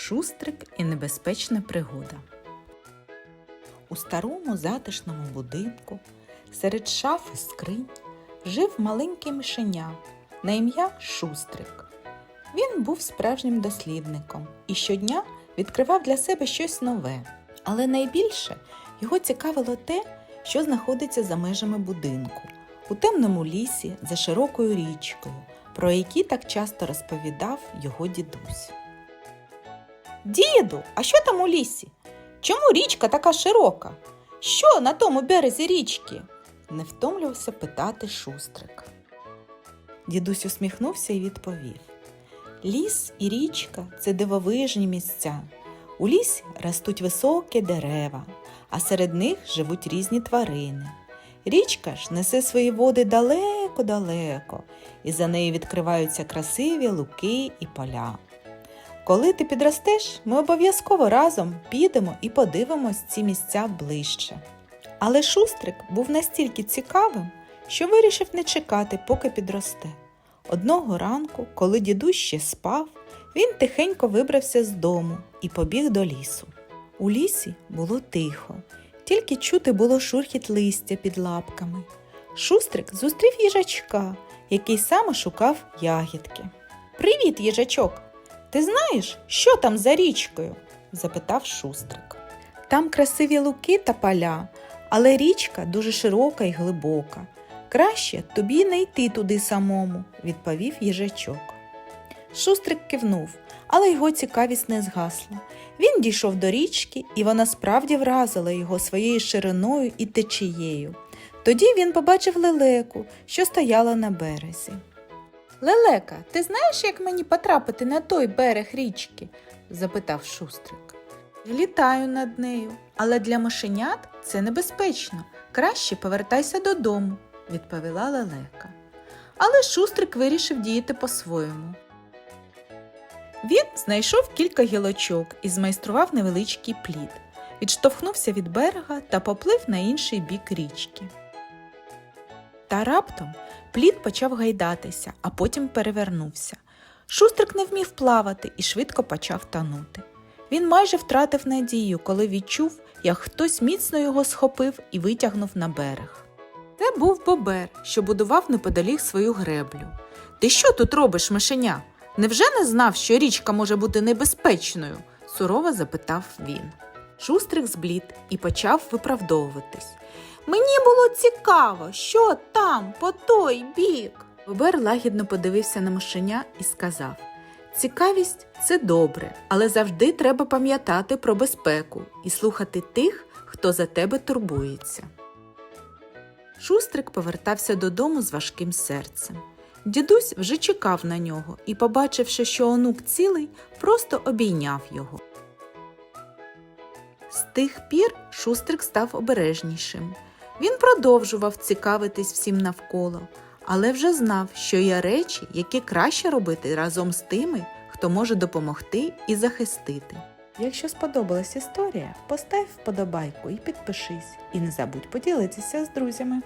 Шустрик і небезпечна пригода. У старому затишному будинку серед шаф і скринь жив маленький мишеня на ім'я Шустрик. Він був справжнім дослідником і щодня відкривав для себе щось нове. Але найбільше його цікавило те, що знаходиться за межами будинку, у темному лісі за широкою річкою, про які так часто розповідав його дідусь. Діду, а що там у лісі? Чому річка така широка? Що на тому березі річки? не втомлювався питати шустрик. Дідусь усміхнувся і відповів: Ліс і річка це дивовижні місця. У лісі ростуть високі дерева, а серед них живуть різні тварини. Річка ж несе свої води далеко-далеко, і за нею відкриваються красиві луки і поля. Коли ти підростеш, ми обов'язково разом підемо і подивимось ці місця ближче. Але шустрик був настільки цікавим, що вирішив не чекати, поки підросте. Одного ранку, коли дідусь ще спав, він тихенько вибрався з дому і побіг до лісу. У лісі було тихо, тільки чути було шурхіт листя під лапками. Шустрик зустрів їжачка, який саме шукав ягідки. Привіт, їжачок! Ти знаєш, що там за річкою? запитав шустрик. Там красиві луки та поля, але річка дуже широка і глибока. Краще тобі не йти туди самому, відповів їжачок. Шустрик кивнув, але його цікавість не згасла. Він дійшов до річки, і вона справді вразила його своєю шириною і течією. Тоді він побачив лелеку, що стояла на березі. Лелека, ти знаєш, як мені потрапити на той берег річки? запитав шустрик. Літаю над нею, але для мишенят це небезпечно. Краще повертайся додому, відповіла лелека. Але шустрик вирішив діяти по-своєму. Він знайшов кілька гілочок і змайстрував невеличкий плід, відштовхнувся від берега та поплив на інший бік річки. Та раптом плід почав гайдатися, а потім перевернувся. Шустрик не вмів плавати і швидко почав тонути. Він майже втратив надію, коли відчув, як хтось міцно його схопив і витягнув на берег. Це був бобер, що будував неподалік свою греблю. Ти що тут робиш, мишеня? Невже не знав, що річка може бути небезпечною? сурово запитав він. Шустрик зблід і почав виправдовуватись. Мені було цікаво, що там, по той бік. Бобер лагідно подивився на мишеня і сказав Цікавість це добре, але завжди треба пам'ятати про безпеку і слухати тих, хто за тебе турбується. Шустрик повертався додому з важким серцем. Дідусь вже чекав на нього і, побачивши, що онук цілий, просто обійняв його. З тих пір Шустрик став обережнішим. Він продовжував цікавитись всім навколо, але вже знав, що є речі, які краще робити разом з тими, хто може допомогти і захистити. Якщо сподобалась історія, постав вподобайку і підпишись, і не забудь поділитися з друзями.